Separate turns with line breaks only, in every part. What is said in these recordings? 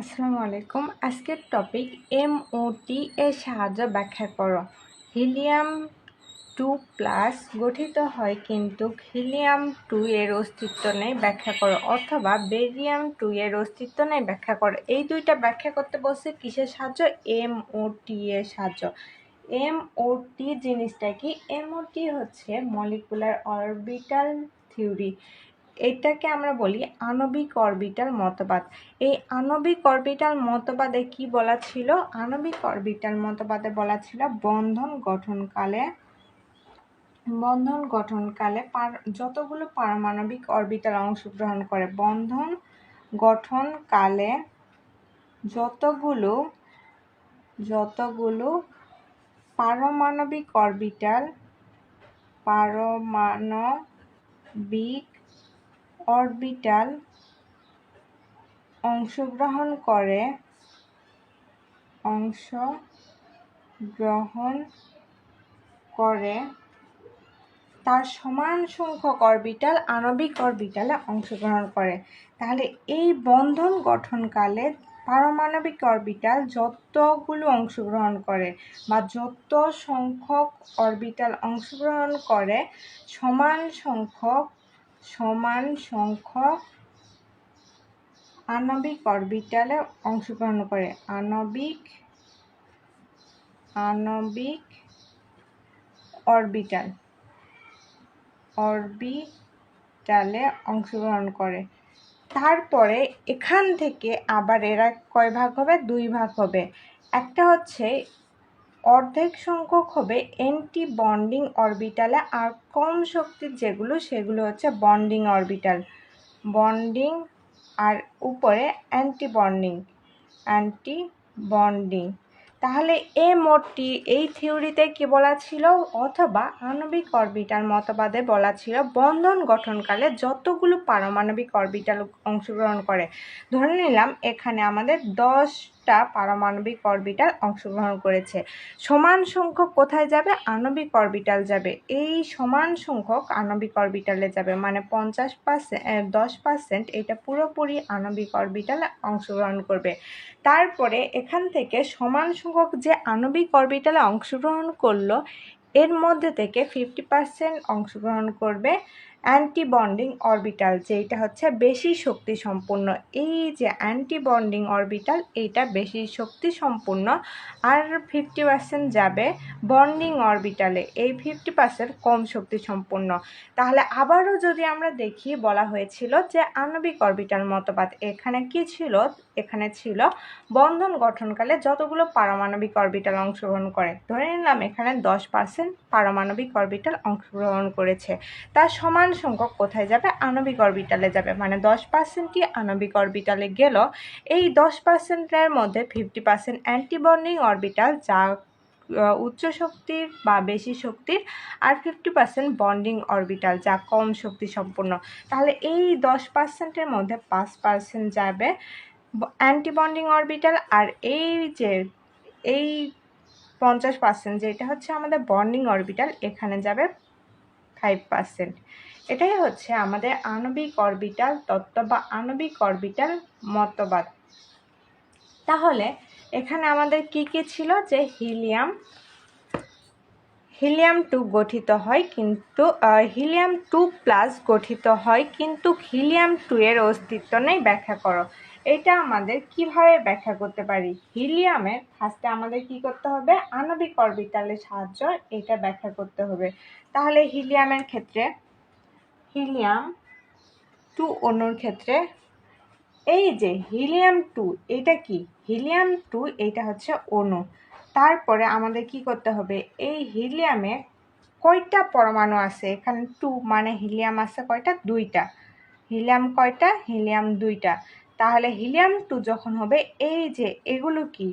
আসসালামু আলাইকুম। আজকের টপিক এমওটি এর সাহায্য ব্যাখ্যা করো। হিলিয়াম টু প্লাস গঠিত হয় কিন্তু হিলিয়াম টু এর অস্তিত্ব নেই ব্যাখ্যা করো, অথবা বেরিয়াম টু এর অস্তিত্ব নেই ব্যাখ্যা করো। এই দুইটা ব্যাখ্যা করতে বলছে কিসের সাহায্য? এমওটি এর সাহায্য। এমওটি জিনিসটা কি? এমওটি হচ্ছে মলিকুলার অরবিটাল থিওরি এটাকে আমরা বলি আণবিক অরবিটাল মতবাদ। এই আণবিক অরবিটাল মতবাদে কি বলা ছিল? আণবিক অরবিটাল মতবাদে বলা ছিল বন্ধন গঠনকালে বন্ধন গঠনকালে পার, যতগুলো পারমাণবিক অরবিটাল অংশগ্রহণ করে, বন্ধন গঠনকালে যতগুলো যতগুলো পারমাণবিক অরবিটাল পারমাণবিক অরবিটাল অংশগ্রহণ করে অংশগ্রহণ করে। তার সমান সংখ্যক অরবিটাল আণবিক অরবিটালে অংশগ্রহণ করে। তাহলে এই বন্ধন গঠনকালে পারমাণবিক অরবিটাল যতগুলো অংশগ্রহণ করে বা যত সংখ্যক অরবিটাল অংশগ্রহণ করে, সমান সংখ্যক সমান সংখ্যক আণবিক অরবিটালে অংশগ্রহণ করে। আণবিক আণবিক অরবিটাল। অরবিটালে অংশগ্রহণ করে। তারপরে এখান থেকে আবার এরা কয় ভাগ হবে? দুই ভাগ হবে। একটা হচ্ছে অর্ধেক সংখ্যক হবে এন্টি বন্ডিং অরবিটালে আর কম শক্তির যেগুলো, সেগুলো হচ্ছে বন্ডিং অরবিটাল বন্ডিং আর উপরে অ্যান্টি বন্ডিং অ্যান্টি বন্ডিং তাহলে এ মোটটি এই থিওরিতে কি বলা ছিল? অথবা আণবিক অরবিটাল মতবাদে বলা ছিল, বন্ধন গঠনকালে যতগুলো পারমাণবিক অরবিটাল অংশগ্রহণ করে। ধরে নিলাম, এখানে আমাদের দশটা পারমাণবিক অরবিটাল অংশগ্রহণ করেছে। সমান সংখ্যক কোথায় যাবে? আণবিক অরবিটাল যাবে। এই সমান সংখ্যক আণবিক অরবিটালে যাবে। মানে পঞ্চাশ পার্সেন্ট দশ পার্সেন্ট এটা পুরোপুরি আণবিক অরবিটালে অংশগ্রহণ করবে। তারপরে এখান থেকে সমান সংখ্যক যে আণবিক অরবিটালে অংশগ্রহণ করল, এর মধ্যে থেকে ফিফটি পার্সেন্ট অংশগ্রহণ করবে। অ্যান্টি বন্ডিং অরবিটাল যেটা হচ্ছে বেশি শক্তি সম্পূর্ণ এই যে অ্যান্টি বন্ডিং অরবিটাল এইটা বেশি শক্তি সম্পূর্ণ আর ফিফটি পার্সেন্ট যাবে বন্ডিং অরবিটালে এই ফিফটি পার্সেন্ট কম শক্তি সম্পন্ন তাহলে আবারও যদি আমরা দেখি, বলা হয়েছিল যে আণবিক অরবিটাল মতবাদ, এখানে কি ছিল? এখানে ছিল বন্ধন গঠনকালে যতগুলো পারমাণবিক অরবিটাল অংশগ্রহণ করে, ধরে নিলাম এখানে দশ পার্সেন্ট পারমাণবিক অরবিটাল অংশগ্রহণ করেছে। তার সমান সংখ্যক কোথায় যাবে? আণবিক অরবিটালে যাবে। মানে দশ পার্সেন্টই আণবিক অরবিটালে গেল? এই দশ পার্সেন্টের মধ্যে ফিফটি পার্সেন্ট অ্যান্টিবন্ডিং অরবিটাল যা উচ্চ শক্তির বা বেশি শক্তির আর ফিফটি পার্সেন্ট বন্ডিং অরবিটাল যা কম শক্তি সম্পূর্ণ তাহলে এই দশ পার্সেন্টের মধ্যে পাঁচ পার্সেন্ট যাবে অ্যান্টিবন্ডিং অরবিটাল আর এই যে, এই পঞ্চাশ পার্সেন্ট যেটা হচ্ছে আমাদের বন্ডিং অরবিটাল এখানে যাবে ফাইভ পার্সেন্ট এটাই হচ্ছে আমাদের আণবিক অরবিটাল তত্ত্ব বা আণবিক অরবিটাল মতবাদ। তাহলে এখানে আমাদের কি কি ছিল? যে হিলিয়াম হিলিয়াম টু গঠিত হয় কিন্তু হিলিয়াম টু প্লাস গঠিত হয় কিন্তু হিলিয়াম টু এর অস্তিত্ব নেই, ব্যাখ্যা করো। এটা আমাদের কীভাবে ব্যাখ্যা করতে পারি? হিলিয়ামের ফার্স্টে আমাদের কি করতে হবে? আণবিক অরবিটালের সাহায্য এটা ব্যাখ্যা করতে হবে। তাহলে হিলিয়ামের ক্ষেত্রে হিলিয়াম টু অণুর ক্ষেত্রে, এই যে হিলিয়াম টু, এটা কি? হিলিয়াম টু এটা হচ্ছে অণু। তারপরে আমাদের কি করতে হবে? এই হিলিয়ামে কয়টা পরমাণু আছে? এখানে টু মানে হিলিয়াম আছে কয়টা? দুইটা। হিলিয়াম কয়টা? হিলিয়াম দুইটা। তাহলে হিলিয়াম টু যখন হবে, এই যে এগুলো কি?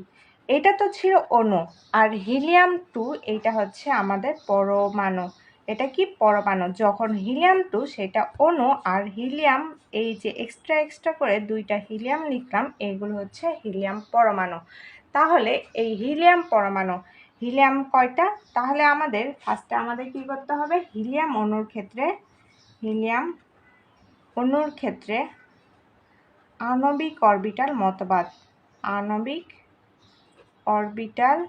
এটা তো ছিল অণু। আর হিলিয়াম টু এইটা হচ্ছে আমাদের পরমাণু। এটা কি পরমাণু? যখন হিলিয়াম টু, সেটা অণু আর হিলিয়াম, এই যে এক্সট্রা এক্সট্রা করে দুইটা হিলিয়াম লিখলাম এইগুলো হচ্ছে হিলিয়াম পরমাণু। তাহলে এই হিলিয়াম পরমাণু, হিলিয়াম কয়টা? তাহলে আমাদের ফার্স্টে আমাদের কি করতে হবে? হিলিয়াম অণুর ক্ষেত্রে, হিলিয়াম অণুর ক্ষেত্রে আণবিক অরবিটাল মতবাদ। আণবিক অরবিটাল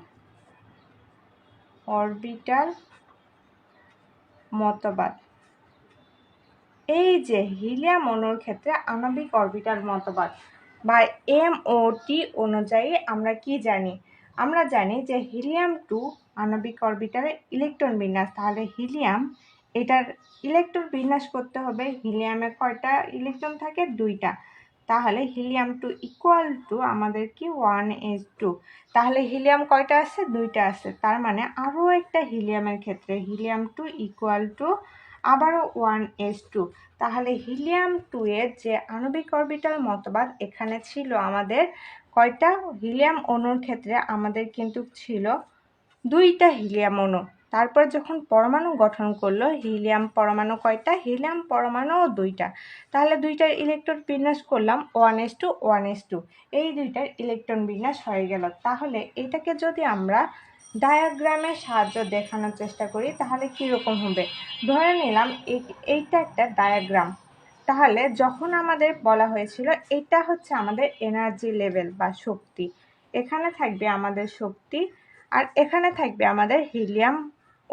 অরবিটাল মতবাদ। এই যে হিলিয়াম অণুর ক্ষেত্রে আণবিক অরবিটাল মতবাদ বা এম ও টি অনুযায়ী আমরা কি জানি? আমরা জানি যে হিলিয়াম টু আণবিক অরবিটালে ইলেকট্রন বিন্যাস, তাহলে হিলিয়াম এটার, ইলেকট্রন বিন্যাস করতে হবে। হিলিয়ামে কয়টা ইলেকট্রন থাকে? দুইটা। তাহলে হিলিয়াম টু ইকুয়াল টু আমাদের কি ওয়ান এস টু তাহলে হিলিয়াম কয়টা আছে? দুইটা আছে। তার মানে আরও একটা হিলিয়ামের ক্ষেত্রে হিলিয়াম টু ইকুয়াল টু আবারও ওয়ান এস টু তাহলে হিলিয়াম টু এর যে আণবিক অরবিটাল মতবাদ, এখানে ছিল আমাদের কয়টা? হিলিয়াম অণুর ক্ষেত্রে আমাদের কিন্তু ছিল দুইটা হিলিয়াম অণু। তারপর যখন পরমাণু গঠন করল, হিলিয়াম পরমাণু কয়টা? হিলিয়াম পরমাণুও দুইটা। তাহলে দুইটার ইলেকট্রন বিন্যাস করলাম, one S two, one S two. এই দুইটার ইলেকট্রন বিন্যাস হয়ে গেল। তাহলে এটাকে যদি আমরা ডায়াগ্রামের সাহায্য দেখানোর চেষ্টা করি, তাহলে কীরকম হবে? ধরে নিলাম এইটা একটা ডায়াগ্রাম। তাহলে যখন আমাদের বলা হয়েছিল, এটা হচ্ছে আমাদের এনার্জি লেভেল বা শক্তি। এখানে থাকবে আমাদের শক্তি, আর এখানে থাকবে আমাদের হিলিয়াম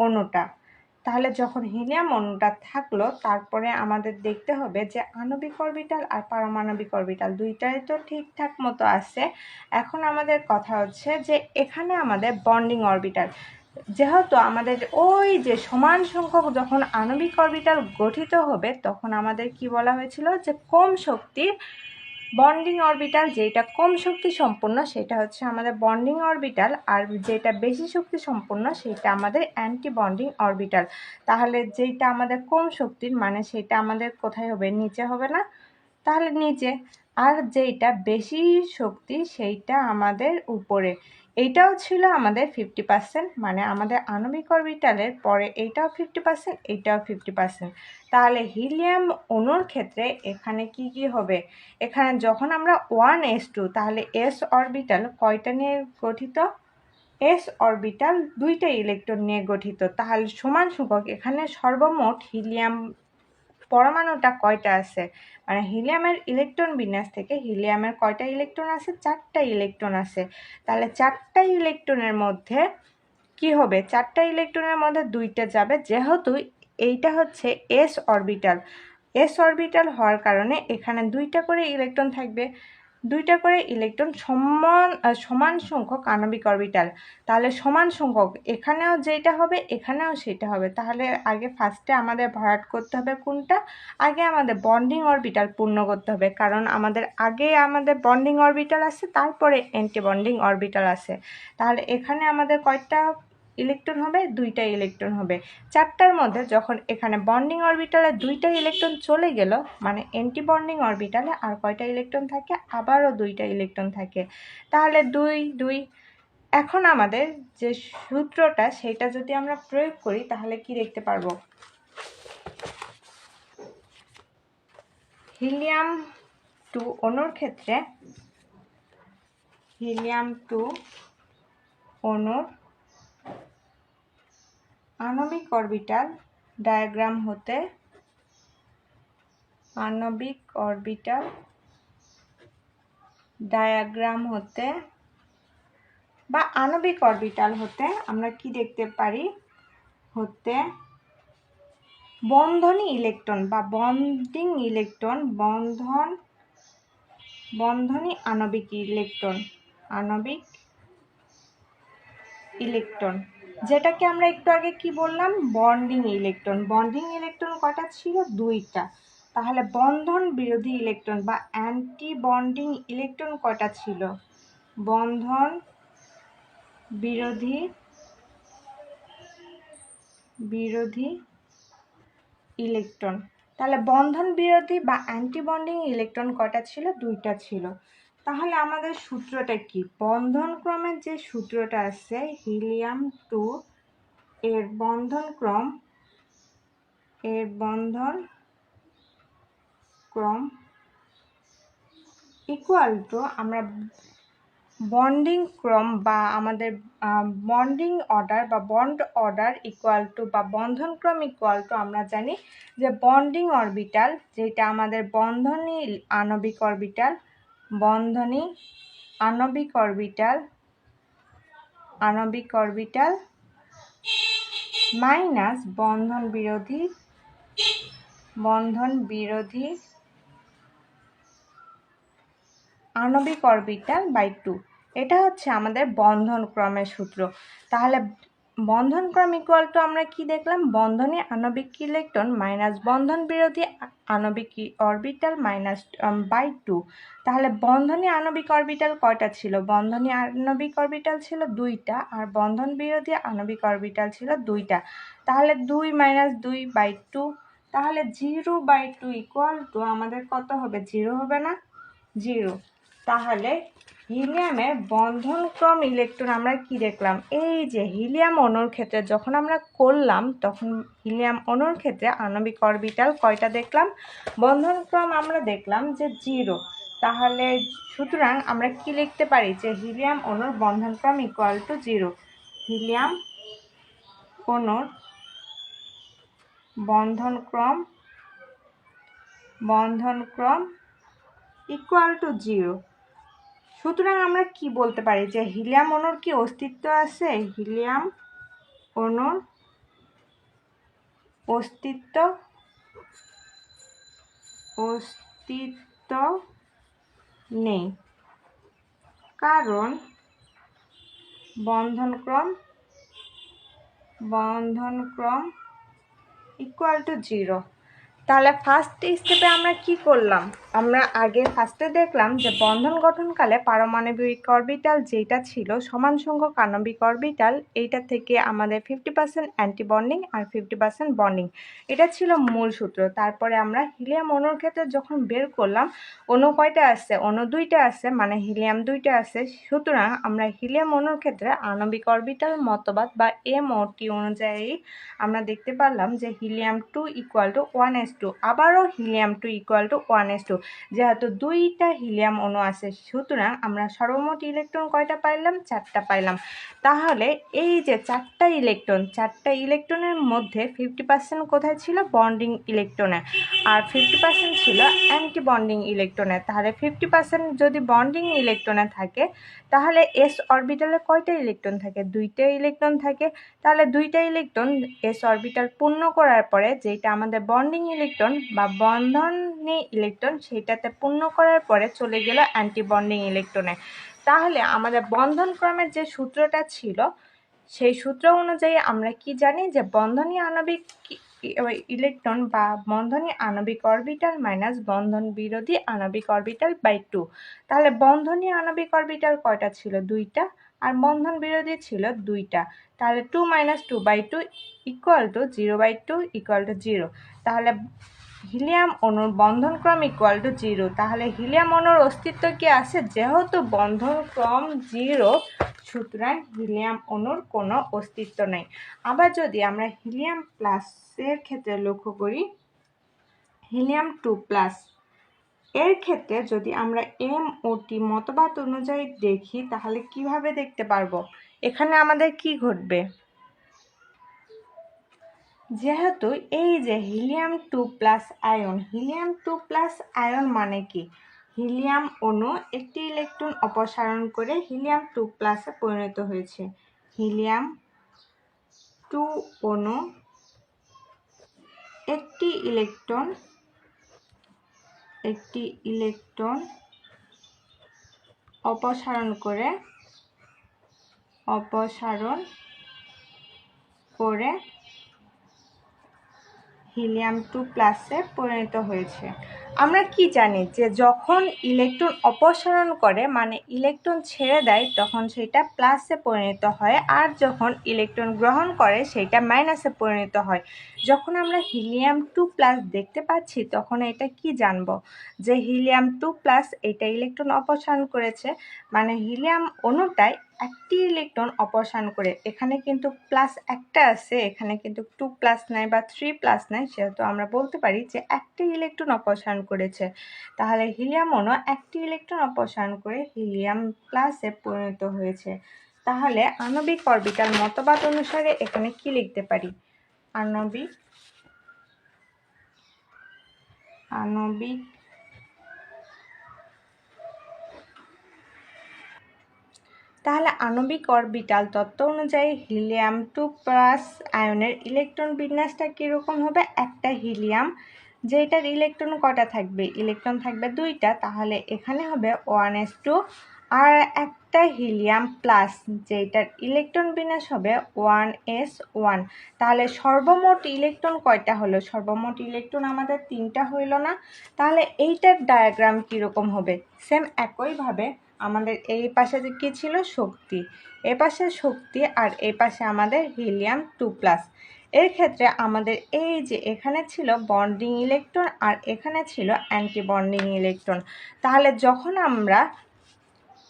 অণুটা। তাহলে যখন হিলিয়াম অণুটা থাকল, তারপরে আমাদের দেখতে হবে যে আণবিক অরবিটাল আর পারমাণবিক অরবিটাল দুইটাই তো ঠিকঠাক মতো আছে। এখন আমাদের কথা হচ্ছে যে এখানে আমাদের বন্ডিং অরবিটাল যেহেতু আমাদের ওই যে সমান সংখ্যক যখন আণবিক অরবিটাল গঠিত হবে, তখন আমাদের কি বলা হয়েছিল যে কম শক্তির বন্ডিং অরবিটাল যেটা কম শক্তি সম্পন্ন, সেটা হচ্ছে আমাদের বন্ডিং অরবিটাল, আর যেটা বেশি শক্তি সম্পন্ন, সেটা আমাদের অ্যান্টি বন্ডিং অরবিটাল। তাহলে যেটা আমাদের কম শক্তির মানে সেটা আমাদের কোথায় হবে? নিচে হবে না? তাহলে নিচে। আর যেটা বেশি শক্তি, সেইটা আমাদের উপরে। এইটাও ছিল আমাদের ফিফটি পার্সেন্ট মানে আমাদের আণবিক অরবিটালের পরে এইটাও ফিফটি পার্সেন্ট এইটাও ফিফটি পার্সেন্ট তাহলে হিলিয়াম অণুর ক্ষেত্রে এখানে কি কি হবে? এখানে যখন আমরা ওয়ান এস টু তাহলে এস অরবিটাল কয়টা নিয়ে গঠিত? এস অরবিটাল দুইটা ইলেকট্রন নিয়ে গঠিত। তাহলে সমান সংখ্যক এখানে সর্বমোট হিলিয়াম পরমাণুটা কয়টা আছে? মানে হিলিয়ামের ইলেকট্রন বিন্যাস থেকে হিলিয়ামের কয়টা ইলেকট্রন আছে? চারটা ইলেকট্রন আছে। তাহলে চারটা ইলেকট্রনের মধ্যে কি হবে? চারটা ইলেকট্রনের মধ্যে দুইটা যাবে। যেহেতু এইটা হচ্ছে এস অরবিটাল এস অরবিটাল হওয়ার কারণে এখানে দুইটা করে ইলেকট্রন থাকবে। দুইটা করে ইলেকট্রন সমান সমান সংখ্যক আণবিক অরবিটাল তাহলে সমান সংখ্যক এখানেও যেটা হবে, এখানেও সেটা হবে। তাহলে আগে ফার্স্টে আমাদের ভরাট করতে হবে কোনটা? আগে আমাদের বন্ডিং অরবিটাল পূর্ণ করতে হবে। কারণ আমাদের আগে আমাদের বন্ডিং অরবিটাল আছে, তারপরে অ্যান্টি বন্ডিং অরবিটাল আছে। তাহলে এখানে আমাদের কয়টা ইলেকট্রন হবে, দুইটা ইলেকট্রন হবে। চারটার মধ্যে যখন এখানে বন্ডিং অরবিটালে দুইটা ইলেকট্রন চলে গেল মানে অ্যান্টি বন্ডিং অরবিটালে আর কয়টা ইলেকট্রন থাকে? আবারও দুইটা ইলেকট্রন থাকে। তাহলে দুই দুই। এখন আমাদের যে সূত্রটা, সেটা যদি আমরা প্রয়োগ করি, তাহলে কি দেখতে পারব? হিলিয়াম টু অনুর ক্ষেত্রে, হিলিয়াম টু অনুর আণবিক অরবিটাল ডায়াগ্রাম হতে আণবিক অরবিটাল ডায়াগ্রাম হতে বা আণবিক অরবিটাল হতে আমরা কি দেখতে পারি? হতে বন্ধনী ইলেকট্রন বা বন্ডিং ইলেকট্রন, বন্ধন, বন্ধনী আণবিক ইলেকট্রন আণবিক ইলেকট্রন। যেটাকে আমরা একটু আগে কি বললাম? Bonding electron. বন্ডিং ইলেকট্রন কটা ছিল? দুইটা। তাহলে বন্ধন বিরোধী ইলেকট্রন বা অ্যান্টি বন্ডিং ইলেকট্রন কটা ছিল? বন্ধন বিরোধী বিরোধী ইলেকট্রন। তাহলে বন্ধন বিরোধী বা অ্যান্টি বন্ডিং ইলেকট্রন কটা ছিল? দুইটা ছিল। তাহলে আমাদের সূত্রটা কি? বন্ধন ক্রমের যে সূত্রটা আছে, হিলিয়াম টু এর বন্ধন ক্রম এর বন্ধন ক্রম ইকুয়াল টু আমরা বন্ডিং ক্রম বা আমাদের বন্ডিং অর্ডার বা বন্ড অর্ডার ইকুয়াল টু বা বন্ধন ক্রম ইকুয়াল টু আমরা জানি যে বন্ডিং অরবিটাল যেটা আমাদের বন্ধনী আণবিক অরবিটাল বন্ধনী, আণবিক অরবিটাল আণবিক অরবিটাল, মাইনাস বন্ধন বিরোধী বন্ধন বিরোধী, আণবিক অরবিটাল বাই টু। এটা হচ্ছে আমাদের বন্ধন ক্রমের সূত্র। তাহলে বন্ধন ক্রম ইকুয়াল টু আমরা কি দেখলাম? বন্ধনী আণবিক ইলেকট্রন মাইনাস বন্ধন বিরোধী আণবিক অরবিটাল মাইনাস বাই টু তাহলে বন্ধনী আণবিক অরবিটাল কয়টা ছিল? বন্ধনী আণবিক অরবিটাল ছিল দুইটা আর বন্ধন বিরোধী আণবিক অরবিটাল ছিল দুইটা। তাহলে দুই মাইনাস দুই বাই টু তাহলে zero by two equal to আমাদের কত হবে? জিরো হবে না? জিরো তাহলে হিলিয়ামের বন্ধনক্রম ইলেকট্রন আমরা কি দেখলাম? এই যে হিলিয়াম অণুর ক্ষেত্রে যখন আমরা করলাম, তখন হিলিয়াম অণুর ক্ষেত্রে আণবিক অরবিটাল কয়টা দেখলাম? বন্ধনক্রম আমরা দেখলাম যে জিরো। তাহলে সুতরাং আমরা কি লিখতে পারি যে হিলিয়াম অণুর বন্ধনক্রম ইকুয়াল টু জিরো হিলিয়াম অণুর বন্ধনক্রম বন্ধনক্রম ইকুয়াল টু জিরো সুতরাং আমরা কি বলতে পারি যে হিলিয়াম অণুর কি অস্তিত্ব আছে? হিলিয়াম অণুর অস্তিত্ব অস্তিত্ব নেই। কারণ বন্ধনক্রম বন্ধনক্রম ইকুয়াল টু জিরো তাহলে ফার্স্ট স্টেপে আমরা কি করলাম? আমরা আগে ফার্স্টে দেখলাম যে বন্ধন গঠনকালে পারমাণবিক অরবিটাল যেটা ছিল, সমান সংখ্যক আণবিক অরবিটাল এইটা থেকে আমাদের ফিফটি পার্সেন্ট অ্যান্টি বন্ডিং আর ফিফটি পার্সেন্ট বন্ডিং এটা ছিল মূল সূত্র। তারপরে আমরা হিলিয়াম অণুর ক্ষেত্রে যখন বের করলাম, অণু কয়টা আছে? অণু দুইটা আছে মানে হিলিয়াম দুইটা আছে। সুতরাং আমরা হিলিয়াম অণুর ক্ষেত্রে আণবিক অরবিটাল মতবাদ বা এম টি অনুযায়ী আমরা দেখতে পারলাম যে helium two equal to one S two আবারও helium two equal to one S two যেহেতু দুইটা হিলিয়াম অণু আছে, সুতরাং আমরা সর্বমোট ইলেকট্রন কয়টা পাইলাম? চারটা পাইলাম। তাহলে এই যে চারটা ইলেকট্রন, চারটা ইলেকট্রনের মধ্যে ফিফটি পার্সেন্ট কোথায় ছিল? বন্ডিং ইলেকট্রনে আর ফিফটি পার্সেন্ট ছিল অ্যান্টি বন্ডিং ইলেকট্রনে তাহলে ফিফটি পার্সেন্ট যদি বন্ডিং ইলেকট্রনে থাকে, তাহলে এস অরবিটালে কয়টা ইলেকট্রন থাকে? দুইটা ইলেকট্রন থাকে। তাহলে দুইটা ইলেকট্রন এস অরবিটাল পূর্ণ করার পরে যেটা আমাদের বন্ডিং ইলেকট্রন বা বন্ধনী ইলেকট্রন সেটাতে পূর্ণ করার পরে চলে গেল অ্যান্টি বন্ডিং ইলেকট্রনে তাহলে আমাদের বন্ধন ক্রমের যে সূত্রটা ছিল, সেই সূত্র অনুযায়ী আমরা কি জানি যে বন্ধনী আণবিক ইলেকট্রন বা বন্ধনী আণবিক অরবিটাল মাইনাস বন্ধন বিরোধী আণবিক অরবিটাল বাই টু তাহলে বন্ধনী আণবিক অরবিটাল কয়টা ছিল? দুইটা। আর বন্ধন বিরোধী ছিল দুইটা। তাহলে two minus two by two equal to zero by two equal to zero তাহলে হিলিয়াম অণুর বন্ধনক্রম ইকুয়াল টু জিরো তাহলে হিলিয়াম অণুর অস্তিত্ব কি আছে? যেহেতু বন্ধনক্রম জিরো সুতরাং হিলিয়াম অণুর কোনো অস্তিত্ব নেই। আবার যদি আমরা হিলিয়াম প্লাসের ক্ষেত্রে লক্ষ্য করি, হিলিয়াম টু প্লাস এর ক্ষেত্রে যদি আমরা এম ও টি মতবাদ অনুযায়ী দেখি, তাহলে কীভাবে দেখতে পারব? এখানে আমাদের কি ঘটবে? যেহেতু এই যে helium two plus ion, helium two plus ion মানে কি? হিলিয়াম অণু একটি ইলেকট্রন অপসারণ করে হিলিয়াম টু প্লাসে পরিণত হয়েছে। হিলিয়াম টু অণু একটি ইলেকট্রন একটি ইলেকট্রন অপসারণ করে অপসারণ করে হিলিয়াম টু প্লাসে পরিণত হয়েছে। আমরা কি জানি যে যখন ইলেকট্রন অপসারণ করে মানে ইলেকট্রন ছেড়ে দেয়, তখন সেটা প্লাসে পরিণত হয় আর যখন ইলেকট্রন গ্রহণ করে, সেটা মাইনাসে পরিণত হয়। যখন আমরা হিলিয়াম টু প্লাস দেখতে পাচ্ছি, তখন এটা কি জানব? যে হিলিয়াম টু প্লাস এটা ইলেকট্রন অপসারণ করেছে মানে হিলিয়াম অণুটাই একটি ইলেকট্রন অপসারণ করে, এখানে কিন্তু প্লাস একটা আছে, এখানে কিন্তু টু প্লাস নাই বা থ্রি প্লাস নাই, সেহেতু আমরা বলতে পারি যে একটি ইলেকট্রন অপসারণ করেছে। তাহলে হিলিয়াম অণু একটি ইলেকট্রন অপসারণ করে হিলিয়াম প্লাসে পরিণত হয়েছে। তাহলে আণবিক অরবিটাল মতবাদ অনুসারে এখানে কি লিখতে পারি? আণবিক আণবিক তাহলে আণবিক অরবিটাল তত্ত্ব অনুযায়ী হিলিয়াম টু প্লাস আয়নের ইলেকট্রন বিন্যাসটা কীরকম হবে? একটা হিলিয়াম, যেটার ইলেকট্রন কটা থাকবে? ইলেকট্রন থাকবে দুইটা, তাহলে এখানে হবে ওয়ান এস টু। আর একটা হিলিয়াম প্লাস যেটার ইলেকট্রন বিন্যাস হবে ওয়ান এস ওয়ান। তাহলে সর্বমোট ইলেকট্রন কয়টা হলো? সর্বমোট ইলেকট্রন আমাদের তিনটা হইল না। তাহলে এইটার ডায়াগ্রাম কীরকম হবে? সেম একইভাবে আমাদের এই পাশে যে কী ছিল? শক্তি। এ পাশে শক্তি আর এ পাশে আমাদের হিলিয়াম টু প্লাস। এর ক্ষেত্রে আমাদের এই যে এখানে ছিল বন্ডিং ইলেকট্রন আর এখানে ছিল অ্যান্টি বন্ডিং ইলেকট্রন। তাহলে যখন আমরা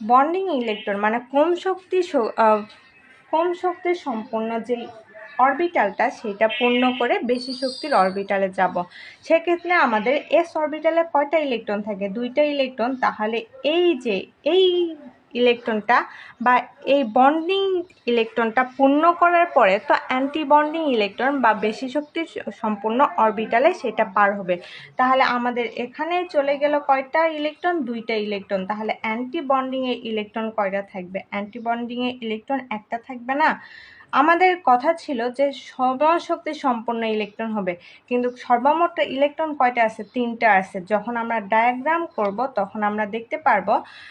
বন্ডিং ইলেকট্রন মানে কম শক্তি কম শক্তির সম্পন্ন যেই অরবিটালটা সেটা পূর্ণ করে বেশি শক্তির অরবিটালে যাব। সেক্ষেত্রে আমাদের এস অরবিটালে কয়টা ইলেকট্রন থাকে? দুইটা ইলেকট্রন তাহলে এই যে, এই ইলেকট্রনটা বা এই বন্ডিং ইলেকট্রনটা পূর্ণ করার পরে তো অ্যান্টি বন্ডিং ইলেকট্রন বা বেশি শক্তি সম্পূর্ণ অরবিটালে সেটা পার হবে। তাহলে আমাদের এখানে চলে গেল কয়টা ইলেকট্রন দুইটা ইলেকট্রন তাহলে অ্যান্টি বন্ডিংয়ে ইলেকট্রন কয়টা থাকবে? অ্যান্টি বন্ডিংয়ে ইলেকট্রন একটা থাকবে না। আমাদের কথা ছিল যে সর্বশক্তি সম্পন্ন ইলেকট্রন হবে। কিন্তু সর্বমোট ইলেকট্রন কয়টা আছে? তিনটা আছে। যখন আমরা ডায়াগ্রাম করব, তখন আমরা দেখতে পারব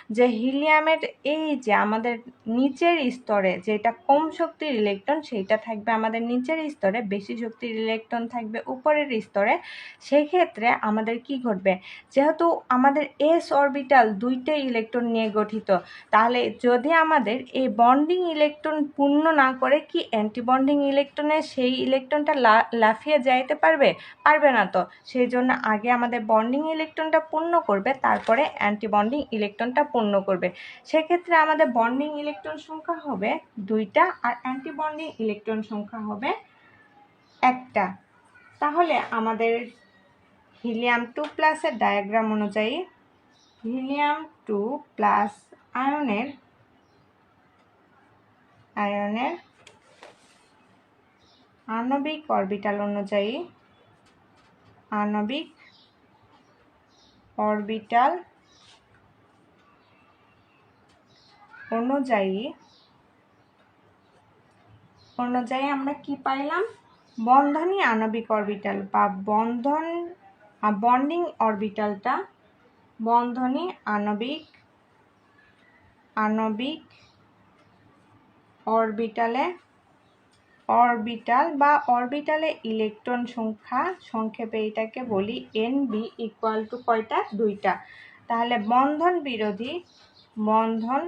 যে হিলিয়ামের এই যে আমাদের নিচের স্তরে যেটা কম শক্তির ইলেকট্রন সেইটা থাকবে আমাদের নিচের স্তরে, বেশি শক্তির ইলেকট্রন থাকবে উপরের স্তরে। সেই ক্ষেত্রে আমাদের কি ঘটবে? যেহেতু আমাদের এস অরবিটাল দুইটা ইলেকট্রন নিয়ে গঠিত, তাহলে যদি আমাদের এই বন্ডিং ইলেকট্রন পূর্ণ না করে কি অ্যান্টি বন্ডিং ইলেকট্রনের সেই ইলেকট্রনটা লাফিয়ে যাইতে পারবে? পারবে না তো। সেই জন্য আগে আমাদের বন্ডিং ইলেকট্রনটা পূর্ণ করবে, তারপরে অ্যান্টি বন্ডিং ইলেকট্রনটা পূর্ণ করবে। সেক্ষেত্রে আমাদের বন্ডিং ইলেকট্রন সংখ্যা হবে দুইটা আর অ্যান্টি বন্ডিং ইলেকট্রন সংখ্যা হবে একটা। তাহলে আমাদের হিলিয়াম টু প্লাসের ডায়াগ্রাম অনুযায়ী হিলিয়াম টু প্লাস আয়নের আয়নের আণবিক অরবিটাল অনুযায়ী আণবিক অরবিটাল অনুযায়ী অনুযায়ী আমরা কি পাইলাম? বন্ধনী আণবিক অরবিটাল বা বন্ধন বন্ডিং অরবিটালটা বন্ধনী আণবিক আণবিক অরবিটালে অরবিটাল বা অরবিটালে ইলেকট্রন সংখ্যা, সংক্ষেপে এটাকে বলি এন বি ইকুয়াল টু কয়টা? দুইটা। তাহলে বন্ধন বিরোধী বন্ধন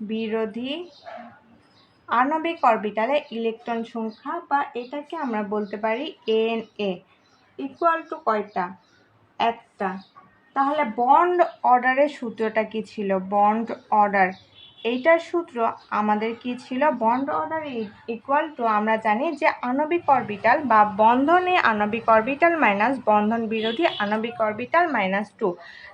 বিরোধী আণবিক অরবিটালে ইলেকট্রন সংখ্যা বা এটাকে আমরা বলতে পারি এন এ ইকুয়াল টু কয়টা? একটা। তাহলে বন্ড অর্ডারের সূত্রটা কি ছিল? বন্ড অর্ডার এইটার সূত্র আমাদের কি ছিল? বন্ড অর্ডার ইকুয়াল টু আমরা জানি যে আণবিক অরবিটাল বা বন্ধনে আণবিক অরবিটাল মাইনাস বন্ধন বিরোধী আণবিক অরবিটাল মাইনাস টু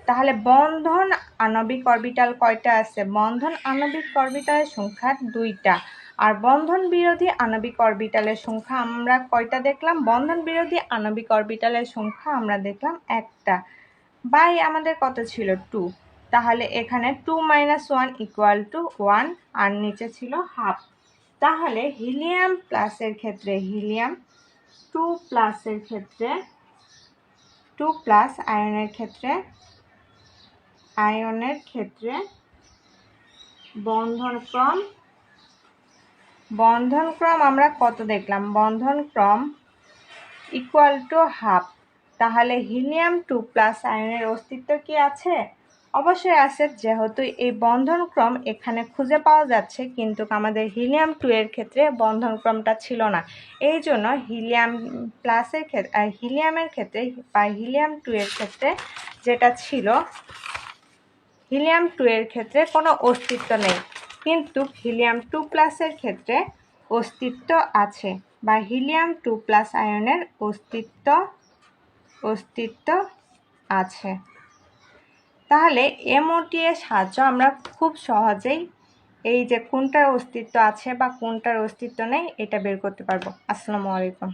তাহলে বন্ধন আণবিক অরবিটাল কয়টা আছে? বন্ধন আণবিক অরবিটালের সংখ্যা দুইটা। আর বন্ধন বিরোধী আণবিক অরবিটালের সংখ্যা আমরা কয়টা দেখলাম? বন্ধন বিরোধী আণবিক অরবিটালের সংখ্যা আমরা দেখলাম একটা। বাই আমাদের কত ছিল? টু তাহলে এখানে two minus one equal to one আর নিচে ছিল হাফ তাহলে হিলিয়াম প্লাসের ক্ষেত্রে হিলিয়াম টু প্লাসের ক্ষেত্রে টু প্লাস আয়নের ক্ষেত্রে আয়নের ক্ষেত্রে বন্ধন ক্রম। বন্ধন ক্রম আমরা কত দেখলাম? বন্ধন ক্রম ইকুয়াল টু হাফ তাহলে হিলিয়াম টু প্লাস আয়নের অস্তিত্ব কি আছে? অবশ্যই আছে যেহেতু এই বন্ধনক্রম এখানে খুঁজে পাওয়া যাচ্ছে, কিন্তু আমাদের হিলিয়াম টু এর ক্ষেত্রে বন্ধনক্রমটা ছিল না। এই জন্য হিলিয়াম প্লাসের ক্ষেত্রে হিলিয়ামের ক্ষেত্রে বা হিলিয়াম টু এর ক্ষেত্রে যেটা ছিল, হিলিয়াম টু এর ক্ষেত্রে কোনো অস্তিত্ব নেই। কিন্তু হিলিয়াম টু প্লাসের ক্ষেত্রে অস্তিত্ব আছে বা হিলিয়াম টু প্লাস আয়নের অস্তিত্ব অস্তিত্ব আছে। তাহলে এমওটি এর সাহায্য আমরা খুব সহজেই এই যে কোনটার অস্তিত্ব আছে বা কোনটার অস্তিত্ব নেই, এটা বের করতে পারব। আসসালামু আলাইকুম।